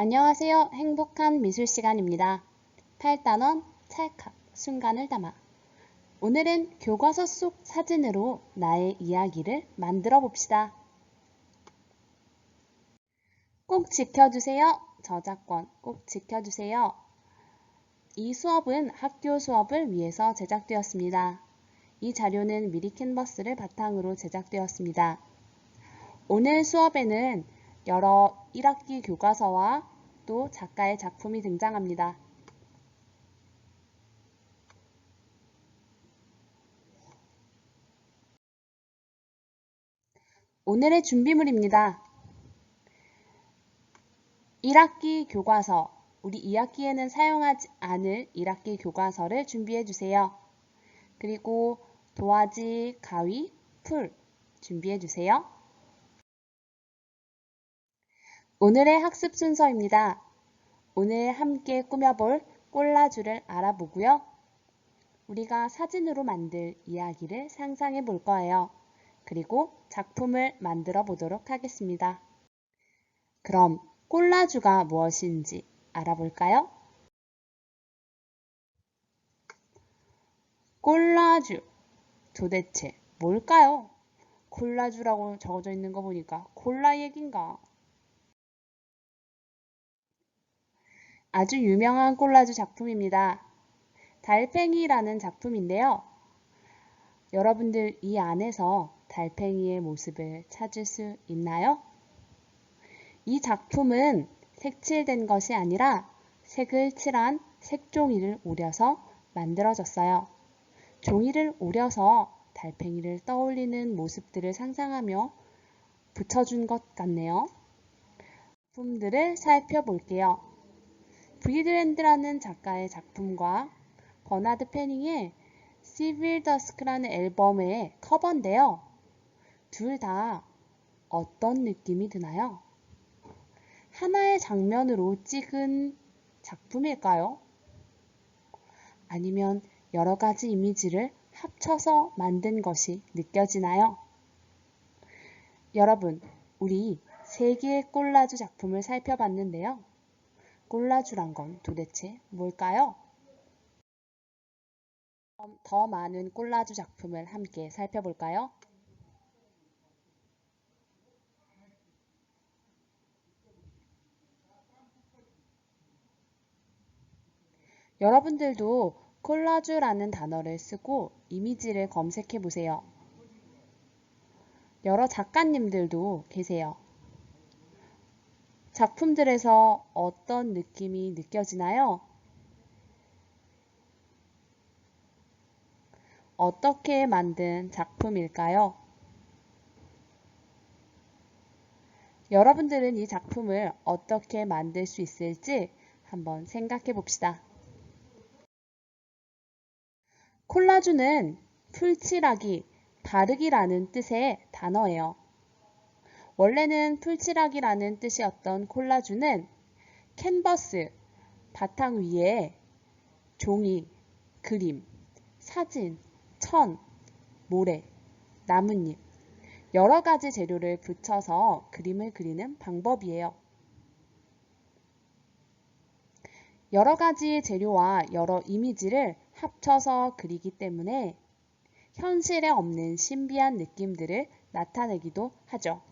안녕하세요. 행복한 미술 시간입니다. 8단원 찰칵 순간을 담아 오늘은 교과서 속 사진으로 나의 이야기를 만들어 봅시다. 꼭 지켜주세요. 저작권 꼭 지켜주세요. 이 수업은 학교 수업을 위해서 제작되었습니다. 이 자료는 미리 캔버스를 바탕으로 제작되었습니다. 오늘 수업에는 여러 1학기 교과서와 또 작가의 작품이 등장합니다. 오늘의 준비물입니다. 1학기 교과서, 우리 2학기에는 사용하지 않을 1학기 교과서를 준비해 주세요. 그리고 도화지, 가위, 풀 준비해 주세요. 오늘의 학습 순서입니다. 오늘 함께 꾸며볼 꼴라주를 알아보고요. 우리가 사진으로 만들 이야기를 상상해 볼 거예요. 그리고 작품을 만들어 보도록 하겠습니다. 그럼 꼴라주가 무엇인지 알아볼까요? 꼴라주 도대체 뭘까요? 콜라주라고 적어져 있는 거 보니까 콜라 얘긴가? 아주 유명한 콜라주 작품입니다. 달팽이라는 작품인데요. 여러분들 이 안에서 달팽이의 모습을 찾을 수 있나요? 이 작품은 색칠된 것이 아니라 색을 칠한 색종이를 오려서 만들어졌어요. 종이를 오려서 달팽이를 떠올리는 모습들을 상상하며 붙여준 것 같네요. 작품들을 살펴볼게요. 브리드랜드라는 작가의 작품과 버나드 패닝의 시빌 더스크라는 앨범의 커버인데요. 둘 다 어떤 느낌이 드나요? 하나의 장면으로 찍은 작품일까요? 아니면 여러 가지 이미지를 합쳐서 만든 것이 느껴지나요? 여러분, 우리 세 개의 꼴라주 작품을 살펴봤는데요. 꼴라주란 건 도대체 뭘까요? 더 많은 꼴라주 작품을 함께 살펴볼까요? 여러분들도 콜라주라는 단어를 쓰고 이미지를 검색해 보세요. 여러 작가님들도 계세요. 작품들에서 어떤 느낌이 느껴지나요? 어떻게 만든 작품일까요? 여러분들은 이 작품을 어떻게 만들 수 있을지 한번 생각해 봅시다. 콜라주는 풀칠하기, 바르기라는 뜻의 단어예요. 원래는 풀칠하기라는 뜻이었던 콜라주는 캔버스, 바탕 위에 종이, 그림, 사진, 천, 모래, 나뭇잎, 여러 가지 재료를 붙여서 그림을 그리는 방법이에요. 여러 가지 재료와 여러 이미지를 합쳐서 그리기 때문에 현실에 없는 신비한 느낌들을 나타내기도 하죠.